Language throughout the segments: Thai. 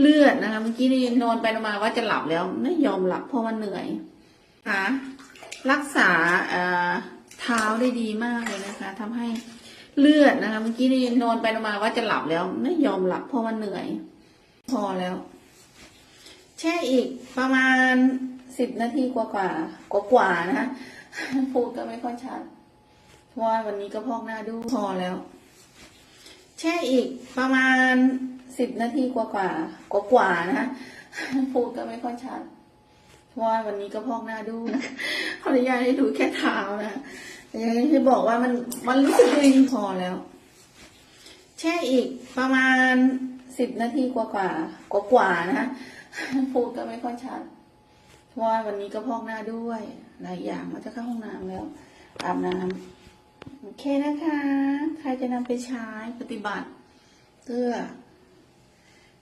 เลือดนะคะ เมื่อกี้นี่นอนไปนอนมาว่าจะหลับแล้ว ไม่ยอมหลับเพราะว่าเหนื่อยค่ะรักษาเอ่อเท้าได้ดีมากเลยนะคะทำให้เลือดนะคะ เมื่อกี้นี่นอนไปนอนมาว่าจะหลับแล้ว ไม่ยอมหลับเพราะว่าเหนื่อย พอแล้ว แช่อีกประมาณสิบนาทีกว่ากว่ากว่ากว่านะคะพูดก็ไม่ค่อยชัดเพราะว่าวันนี้ก็พอกหน้าดูพอแล้ว แช่อีกประมาณสิบนาทีกว่ากว่ากว่ากว่านะพูดก็ไม่ค่อยชัดเพราะว่าวันนี้ก็พอกหน้าดูขออนุญาตให้ดูแค่เท้านะย่างที่บอกว่ามันมันรู้สึกดีพอแล้ว แช่อีกประมาณสิบนาทีกว่ากว่ากว่ากว่านะคะพูดก็ไม่ค่อยชัดเพราะว่าวันนี้ก็พอกหน้าด้วยหลายอย่างมันจะเข้าห้องน้ำแล้วอาบน้ำ โอเคนะคะ ใครจะนำไปใช้ปฏิบัติเพื่อ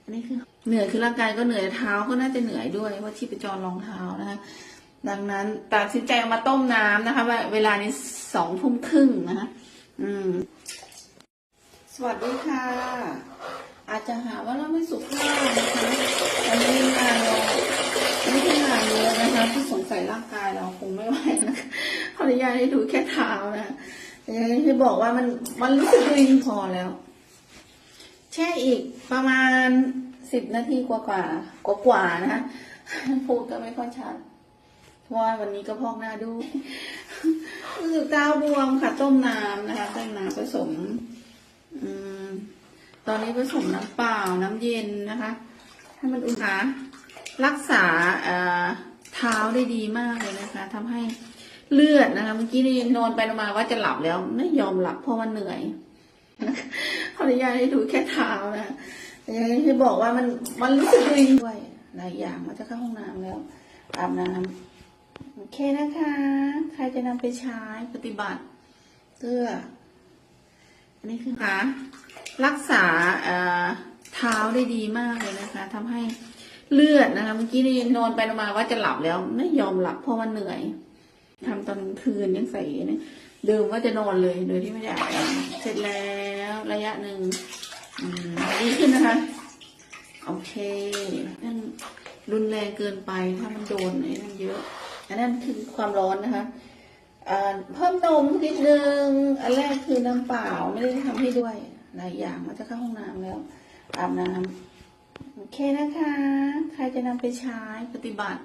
อันนี้คือเหนื่อยคือร่างกายก็เหนื่อยเท้าก็น่าจะเหนื่อยด้วยเพราะชีพจรรองเท้านะคะดังนั้นตัดสินใจเอามาต้มน้ำนะคะว่าเวลานี้สองทุ่มครึ่งนะคะอืม สวัสดีค่ะ อาจจะหาว่าเราไม่สุภาพนะคะอันนี้งานเราไม่ใช่งานเยอะนะคะที่สงสัยร่างกายเราคงไม่ไหวนะคะขออนุญาตให้ดูแค่เท้านะคะ อย่างที่บอกว่ามันมันรู้สึกดีพอแล้ว แช่อีกประมาณสิบนาทีกว่ากว่ากว่ากว่านะพูดก็ไม่ค่อยชัดเพราะว่าวันนี้ก็พอกหน้าดูรู้สึกตาบวมค่ะต้มน้ำนะคะต้มน้ำผสมอืมตอนนี้ผสมน้ำเปล่าน้ำเย็นนะคะให้มันอุ่นค่ะรักษาเอ่อเท้าได้ดีมากเลยนะคะทำให้ เลือดนะคะ เมื่อกี้นี่นอนไปนมาว่าจะหลับแล้วไม่ยอมหลับเพราะว่าเหนื่อยขออนุญาตให้ดูแค่เท้านะคะอย่างที่บอกว่ามันมันรู้สึกดีด้วยหลายอย่างมันจะเข้าห้องน้ำแล้วอาบน้ำโอเคนะคะ ใครจะนำไปใช้ปฏิบัติเพื่ออันนี้คือคะรักษาเอ่อเท้าได้ดีมากเลยนะคะทำให้เลือดนะคะ เมื่อกี้นี่นอนไปนมาว่าจะหลับแล้วไม่ยอมหลับเพราะว่าเหนื่อย ทำตอนคืนยังใส่เนี่ยเดิมว่าจะนอนเลยโดยที่ไม่ได้อาบน้ำเสร็จแล้วระยะหนึ่งดีขึ้นนะคะ โอเคนั่นรุนแรงเกินไปถ้ามันโดนไอ้นั่นเยอะ อันนั้นคือความร้อนนะคะเพิ่มนมนิดนึง อันแรกคือน้ำเปล่าไม่ได้ทำให้ด้วยหลายอย่างมันจะเข้าห้องน้ำแล้ว อาบน้ำโอเคนะคะ ใครจะนำไปใช้ปฏิบัติ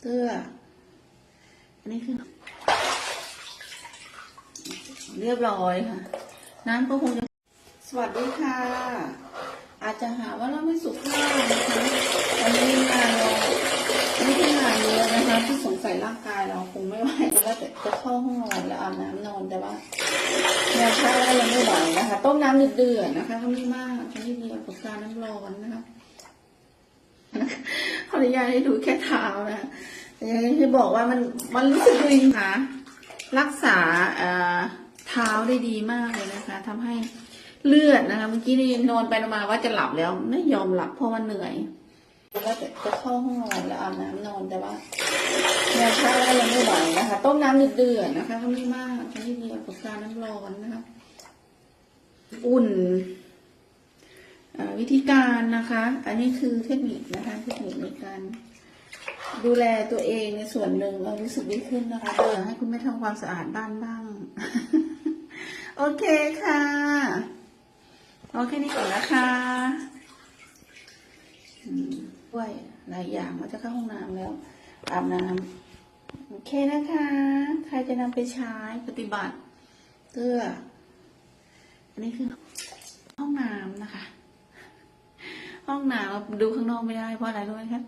เพื่อ นนี้คือ เรียบร้อยค่ะ น้ำก็คงจะ สวัสดีค่ะ อาจจะหาว่าเราไม่สุภาพนะคะอันนี้งานเราไม่ใช่งานเยอะนะคะ ที่สงสัยร่างกายเราคงไม่ไหวแล้วจะจะเข้าห้องนอนแล้วอาบน้ำนอนแต่ว่าแนวท่าก็ยังไม่ไหวนะคะ ต้มน้ำเดือดๆนะคะก็ไม่มากใช้เดียวกับการน้ำร้อนนะคะขออนุญาตให้ดูแค่เท้านะคะ อย่างที่บอกว่ามันมันรู้สึกดีค่ะรักษาเอ่อเท้าได้ดีมากเลยนะคะทำให้เลือดนะคะเมื่อกี้นี่นอนไปนอนมาว่าจะหลับแล้ว ไม่ยอมหลับเพราะว่าเหนื่อยแล้วก็จะเข้าห้องนอนแล้วอาบน้ำนอนแต่ว่าแนวท่าก็ยังไม่ไหวนะคะ ต้มน้ำเดือดๆนะคะ ก็ไม่มากใช้เดียวกับการน้ำร้อนนะคะ อุ่นวิธีการนะคะ อันนี้คือเทคนิคนะคะเทคนิคในการ ดูแลตัวเองในส่วนหนึ่งเรารู้สึกดีขึ้นนะคะเออให้คุณแม่ทำความสะอาดบ้านบ้าง โอเคค่ะโอเคนี่ก่อนนะคะด้วยหลายอย่างมันจะเข้าห้องน้ำแล้วอาบน้ำโอเคนะคะ ใครจะนำไปใช้ปฏิบัติเพื่ออันนี้คือห้องน้ำนะคะ ห้องน้ำดูข้างนอกไม่ได้เพราะอะไรรู้ไหมคะ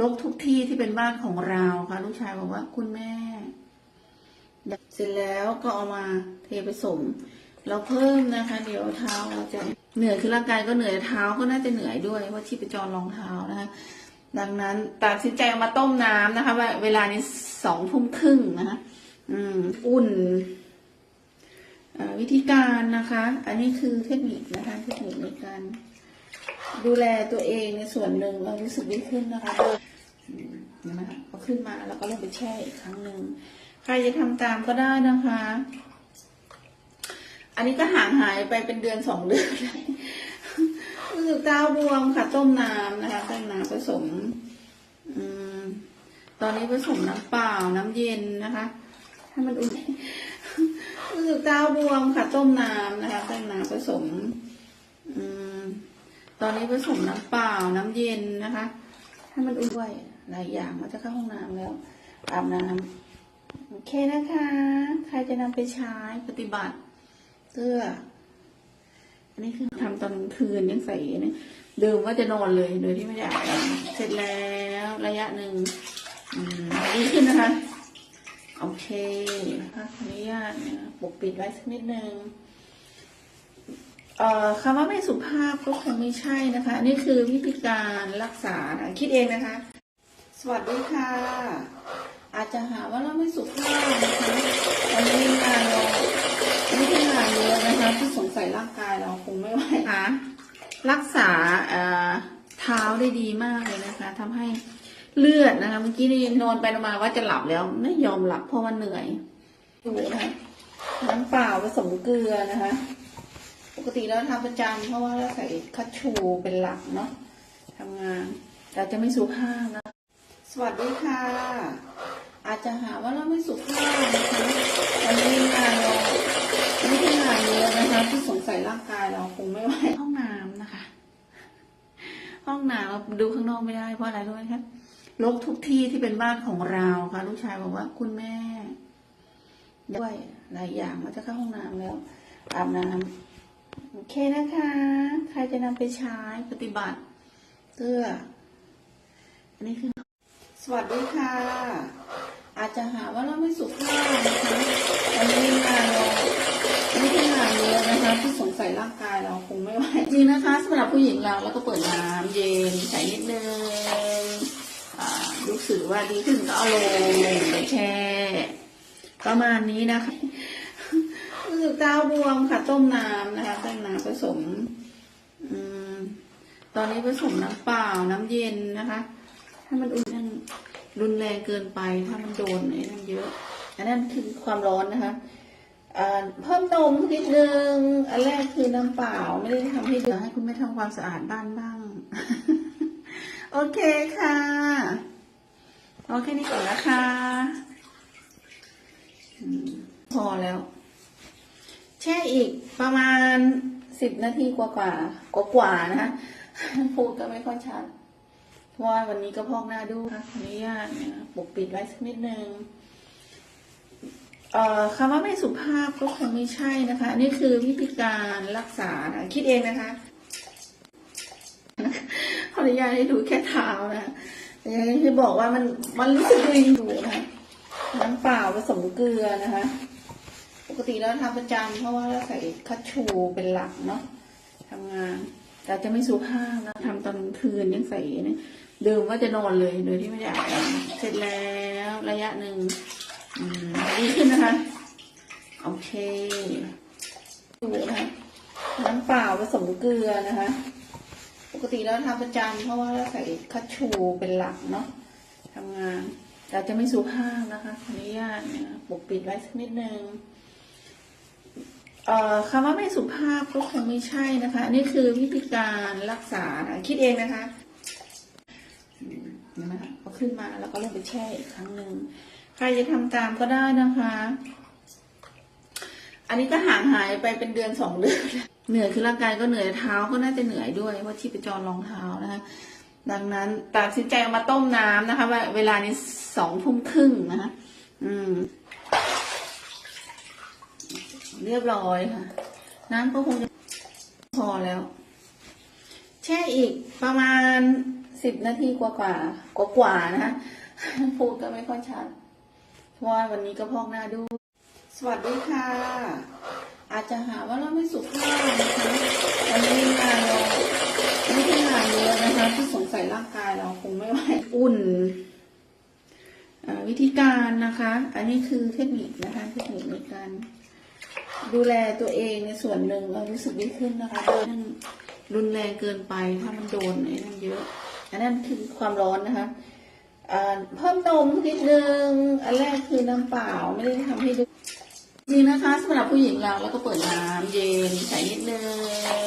ลบทุกที่ที่เป็นบ้านของเราค่ะ ลูกชายบอกว่าคุณแม่ เสร็จแล้วก็เอามาเทผสม เราเพิ่มนะคะ เดี๋ยวเท้าเราจะเหนื่อยคือร่างกายก็เหนื่อยเท้าก็น่าจะเหนื่อยด้วยเพราะชีพจรรองเท้านะคะ ดังนั้นตัดสินใจเอามาต้มน้ำนะคะว่าเวลานี้สองทุ่มครึ่งนะคะอืมอุ่นวิธีการนะคะ อันนี้คือเทคนิคนะคะเทคนิคในการ ดูแลตัวเองในส่วนหนึ่งเรารู้สึกดีขึ้นนะคะเห็นะคะพอขึ้นมาแล้วก็ลงไปแช่อีกครั้งหนึ่งใครจะทำตามก็ได้นะคะ อันนี้ก็ห่างหายไปเป็นเดือนสองเดือนเลยรู้สึกเต้าบวมค่ะ ต้มน้ำนะคะต้มน้ำผสมอืมตอนนี้ผสมน้ำเปล่าน้ำเย็นนะคะให้มันอุ่นรู้สึกเต้าบวมค่ะ ต้มน้ำนะคะต้มน้ำผสม อืม ตอนนี้ผสมน้ำเปล่าน้ำเย็นนะคะ ให้มันอุ่นด้วยหลายอย่างมันจะเข้าห้องน้ำแล้วอาบน้ำโอเคนะคะ ใครจะนำไปใช้ปฏิบัติเพื่ออันนี้คือทำตอนคืนยังใส่เนี่ยเดิมว่าจะนอนเลยโดยที่ไม่ได้อาบน้ำเสร็จแล้วระยะหนึ่งอดีขึ้นนะคะ โอเคนะคะขออนุญาตนะปกปิดไว้สักนิดนึง คำว่าไม่สุภาพก็คงไม่ใช่นะคะนนี้คือวิธีการรักษานะคิดเองนะคะ สวัสดีค่ะ อาจจะหาว่าเราไม่สุภาพนะคะวันนี้งานเราไม่ได้งานเยอะนะคะที่สงสัยร่างกายเราคงไม่ไหวค่ะรักษาเอ่อเท้าได้ดีมากเลยนะคะทำให้เลือดนะคะ เมื่อกี้นี่นอนไปนอนมาว่าจะหลับแล้ว ไม่ยอมหลับเพราะว่าเหนื่อยดูนะคะน้ำเปล่าผสมเกลือนะคะ ปกติเราทำประจำเพราะว่าเราใส่คัตชูเป็นหลักเนาะทำงานแต่จะไม่สุภาพนะ สวัสดีค่ะ อาจจะหาว่าเราไม่สุภาพนะคะวันนี้งานเราไม่ได้งานเยอะนะคะ ที่สงสัยร่างกายเราคงไม่ไหวห้องน้ำนะคะ ห้องน้ำดูข้างนอกไม่ได้เพราะอะไรรู้ไหมคะลกทุกที่ที่เป็นบ้านของเราค่ะ ลูกชายบอกว่าคุณแม่ ด้วยหลายอย่างมันจะเข้าห้องน้ำแล้วอาบน้ำ โอเคนะคะ ใครจะนำไปใช้ปฏิบัติเพื่ออันนี้คือ สวัสดีค่ะ อาจจะหาว่าเราไม่สุภาพนะคะวันนี้งานเราไม่ได้งานเยอะนะคะ ที่สงสัยร่างกายเราคงไม่ไหวจริงนะคะสำหรับผู้หญิงเราแล้วก็เปิดน้ำเย็นใส่นิดนึงอ่ารู้สึกว่าดีขึ้นก็เอาลงแช่ประมาณนี้นะคะ กเต้าบวมค่ะ ต้มน้ำนะคะต้มน้ำผสมตอนนี้ผสมน้ำเปล่าน้ำเย็นนะคะให้มันอุ่นนั่นรุนแรงเกินไป ถ้ามันโดนไอ้นั่นเยอะ อันนั้นคือความร้อนนะคะเพิ่มนมนิดนึง อันแรกคือน้ำเปล่าไม่ได้ทำให้เดือดให้คุณแม่ทำความสะอาดบ้านบ้าง โอเคค่ะโอเคนี่ก่อนนะคะพอแล้ว แช่อีกประมาณสิบนาทีกว่ากว่ากว่ากว่านะคะพูดก็ไม่ค่อยชัดเพราะว่าวันนี้ก็พอกหน้าดูค่ะขออนุญาตนะปกปิดไว้สักนิดนึงเอ่อคำว่าไม่สุภาพก็คงไม่ใช่นะคะนนี้คือวิธีการรักษานะคิดเองนะคะขออนุญาตให้ดูแค่เท้านะอย่างที่บอกว่ามันมันรู้สึกดีอยู่นะคะน้ำเปล่าผสมเกลือนะคะ กติเราทำประจำเพราะว่าเราใส่คัตชูเป็นหลักเนาะทำงานแต่จะไม่สุภาพนะทำตอนคืนยังใส่เนี่ยเดิมว่าจะนอนเลยโดยที่ไม่ได้อาบน้ำเสร็จแล้วระยะหนึ่งอืมดีขึ้นนะคะ โอเคดูนะคะน้ำเปล่าผสมเกลือนะคะ ปกติเราทำประจำเพราะว่าเราใส่คัตชูเป็นหลักเนาะทำงานแต่จะไม่สุภาพนะคะขออนุญาตนะปกปิดไว้สักนิดนึง คำว่าไม่สุภาพก็คงไม่ใช่นะคะ อันนี้คือวิธีการรักษานะคิดเองนะคะนไหมคะขึ้นมาแล้วก็ลงไปแช่อีกครั้งหนึ่งใครจะทำตามก็ได้นะคะ อันนี้ก็ห่างหายไปเป็นเดือนสองเดือน เหนื่อยคือร่างกายก็เหนื่อยเท้าก็น่าจะเหนื่อยด้วยเพราะที่ไปจรรองเท้านะคะ ดังนั้นตัดสินใจเอามาต้มน้ำนะคะว่าเวลานี้สองทุ่มครึ่งนะคะ อืม เรียบร้อยค่ะ น้ำก็คงจะพอแล้ว แช่อีกประมาณสิบนาทีกว่ากว่ากว่ากว่านะพูดก็ไม่ค่อยชัดเพราะว่าวันนี้ก็พอกหน้าดู สวัสดีค่ะ อาจจะหาว่าเราไม่สุภาพนะคะวันนี้งานเราไม่ได้งานเยอะนะคะที่สงสัยร่างกายเราคงไม่ไหวอุ่นวิธีการนะคะ อันนี้คือเทคนิคนะคะ เทคนิคในการ ดูแลตัวเองในส่วนหนึ่งเรารู้สึกดีขึ้นนะคะเดินรุนแรงเกินไปถ้ามันโดนไอ้นั่นเยอะ อันนั้นคือความร้อนนะคะเพิ่มนมนิดนึง อันแรกคือน้ำเปล่าไม่ได้ทำให้ดูจริงนะคะสำหรับผู้หญิงเราแล้วก็เปิดน้ำเย็นใส่นิดนึง